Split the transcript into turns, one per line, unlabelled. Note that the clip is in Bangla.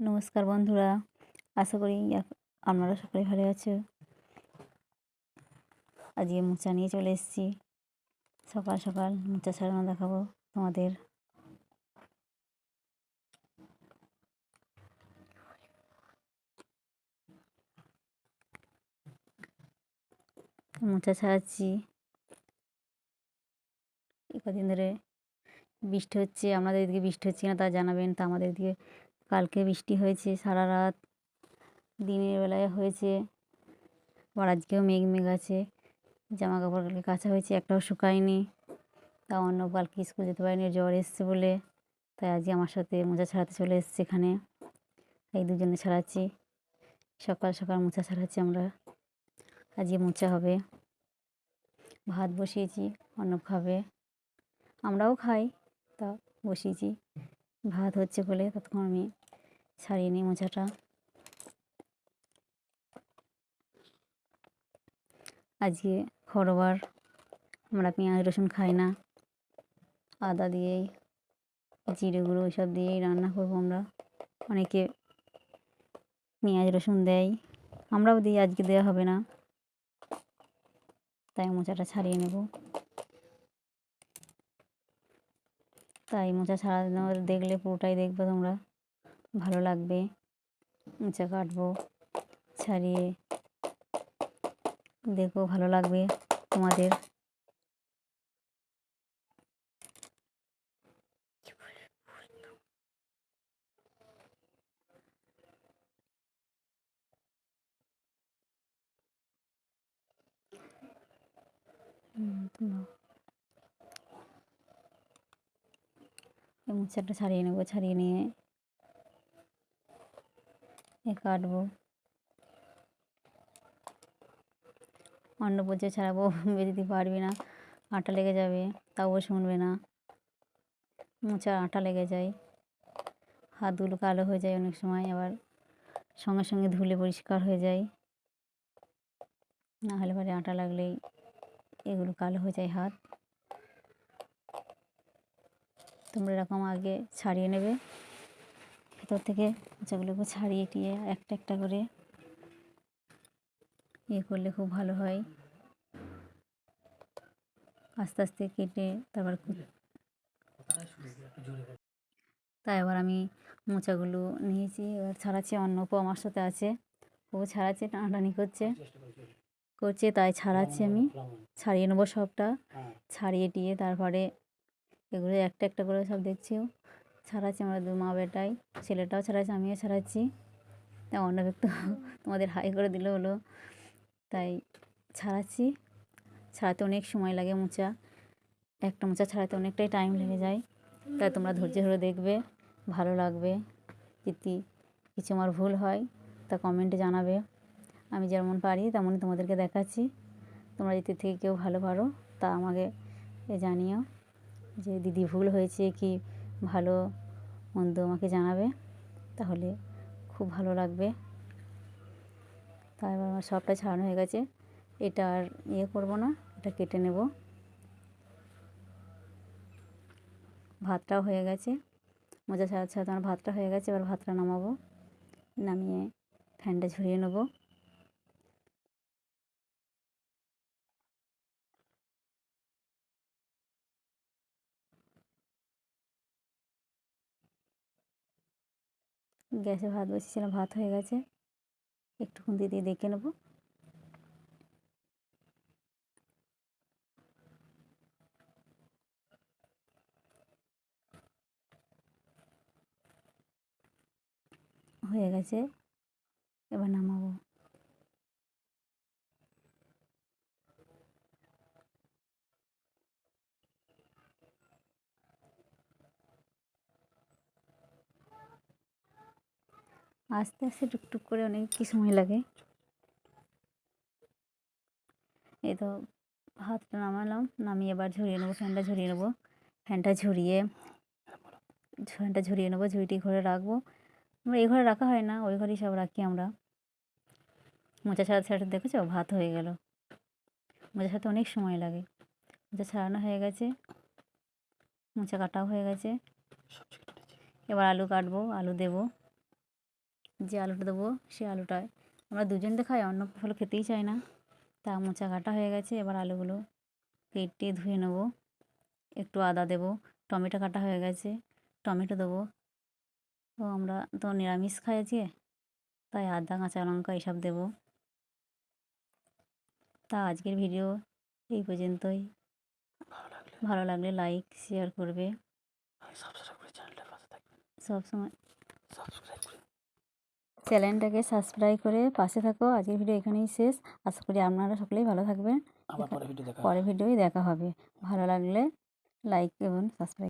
নমস্কার বন্ধুরা, আশা করি আপ- আপনারা সকলে ভালো আছো। আজকে মোচা নিয়ে চলে এসেছি। সকাল সকাল মোচা ছাড়ানো দেখাবো তোমাদের। মোচা ছাড়াচ্ছি। কদিন ধরে বৃষ্টি হচ্ছে আপনাদের এদিকে বৃষ্টি হচ্ছে না তা জানাবেন, তা আমাদের এদিকে কালকে বৃষ্টি হয়েছে সারা রাত, দিনের বেলায় হয়েছে, আবার আজকেও মেঘ মেঘ আছে জামা কাপড় কাচা হয়েছে, একটাও শুকায়নি তা অন্য কালকে স্কুল যেতে পারিনি, জ্বর এসছে বলে, তাই আজকে আমার সাথে মোজা ছাড়াতে চলে এসছে এখানে এই দুজনে ছাড়াচ্ছি, সকাল সকাল মোচা ছাড়াচ্ছি আমরা, আজকে মোচা হবে, ভাত বসিয়েছি অর্ণব খাবে, আমরাও খাই, তা বসিয়েছি, ভাত হচ্ছে বলে ততক্ষণ আমি ছাড়িয়ে নিই মোচাটা। আজকে খরবার আমরা পেঁয়াজ, রসুন খাই না। আদা দিয়েই, জিরে গুঁড়ো ওইসব দিয়েই রান্না করব আমরা। অনেকে পেঁয়াজ, রসুন দেয়, আমরাও দিই, আজকে দেওয়া হবে না। তাই মোচাটা ছাড়িয়ে নেব। তাই মোচা ছাড়ানো দেখলে পুরোটাই দেখবে তোমরা। ভালো লাগবে। মোচা কাটবো ছাড়িয়ে। দেখো ভালো লাগবে তোমাদের। মোচাটা ছাড়িয়ে নেব ছাড়িয়ে নিয়ে। কাটবো। বোঝে ছাড়াবো বেরোতে পারবি না। আটা লেগে যাবে, তাও শুনবে না। মোচার আটা লেগে যায়। হাত হাতগুলো কালো হয়ে যায় অনেক সময়, আবার সঙ্গে সঙ্গে ধুলে পরিষ্কার হয়ে যায়। না হলে পরে আটা লাগলেই এগুলো কালো হয়ে যায় হাত। তোমরা এরকম আগে ছাড়িয়ে নেবে। ভেতর থেকে মোচাগুলোকে ছাড়িয়ে টিয়ে একটা একটা করে ইয়ে করলে খুব ভালো হয়। আস্তে আস্তে কেটে তারপর তাই এবার আমি মোচাগুলো নিয়েছি এবার ছাড়াচ্ছি অন্যপও আমার সাথে আছে। ও ছাড়াচ্ছে টানাটানি করছে। করছে তাই ছাড়াচ্ছি আমি। ছাড়িয়ে নেব সবটা। ছাড়িয়ে টিয়ে তারপরে এগুলো একটা একটা করে সব দেখছিও ছাড়াচ্ছি আমরা দু মা বেটাই, ছেলেটাও ছাড়াচ্ছে, আমিও ছাড়াচ্ছি। তা অন্য একটু তোমাদের হাই করে দিলে হলো। তাই ছাড়াচ্ছি। ছাড়াতে অনেক সময় লাগে মোচা। একটা মোচা ছাড়াতে অনেকটাই টাইম লেগে যায়। তাই তোমরা ধৈর্য ধরে দেখবে, ভালো লাগবে। যদি কিছু আমার ভুল হয়, তা কমেন্টে জানাবে। আমি যেমন পারি তেমনই তোমাদেরকে দেখাচ্ছি। তোমরা যদি থেকে কেউ ভালো পারো, তা আমাকে জানিও যে দিদি ভুল হয়েছে কি ভালো মন্দ আমাকে জানাবে, তাহলে খুব ভালো লাগবে। তারপর আমার সবটা ছাড়ানো হয়ে গেছে। এটা আর ইয়ে করব না, এটা কেটে নেব। ভাতটাও হয়ে গেছে। মোজা ছাড়াতে ছাড়াতে আমার ভাতটা হয়ে গেছে, এবার ভাতটা নামাবো। নামিয়ে ফ্যানটা ঝরিয়ে নেব। গ্যাসে ভাত বসিয়েছিলাম, ভাত হয়ে গেছে। একটু খুন্তি দিয়ে দেখে নেব। হয়ে গেছে। এবার নামাবো। আস্তে আস্তে টুকটুক করে অনেক কি সময় লাগে। এই তো ভাতটা নামালাম, নামিয়ে এবার ঝরিয়ে নেব, ফ্যানটা ঝরিয়ে নেব। ফ্যানটা ঝরিয়ে ফ্যানটা ঝরিয়ে নেব, ঝুড়িটি ঘরে রাখব। আমরা এই ঘরে রাখা হয় না, ওই ঘরেই সব রাখি আমরা। মোচা ছাড়া ছাড়াতে দেখেছ? ভাত হয়ে গেল। মোচা ছাড়াতে অনেক সময় লাগে। মোচা ছাড়ানো হয়ে গেছে। মোচা কাটাও হয়ে গেছে। এবার আলু কাটবো, আলু দেবো। যে আলুটা দেবো সে আলুটায় আমরা দুজন তো খাই অন্য ফল খেতেই চাই না। তা মোচা কাটা হয়ে গেছে এবার আলুগুলো কেটে ধুয়ে নেব। একটু আদা দেবো টমেটো কাটা হয়ে গেছে টমেটো দেবো। তো আমরা তো নিরামিষ খাই আজকে তাই আদা কাঁচা লঙ্কা এসব দেবো। তা আজকের ভিডিও এই পর্যন্তই। ভালো লাগলে লাইক শেয়ার করবে। সবসময় চ্যানেলটাকে সাবস্ক্রাইব করে পাশে থাকো। আজকের ভিডিও এখানেই শেষ। আশা করি আপনারা সকলেই ভালো থাকবেন।
আবার পরে ভিডিও দেখা হবে।
পরের ভিডিওই দেখা হবে। ভালো লাগলে লাইক এবং সাবস্ক্রাইব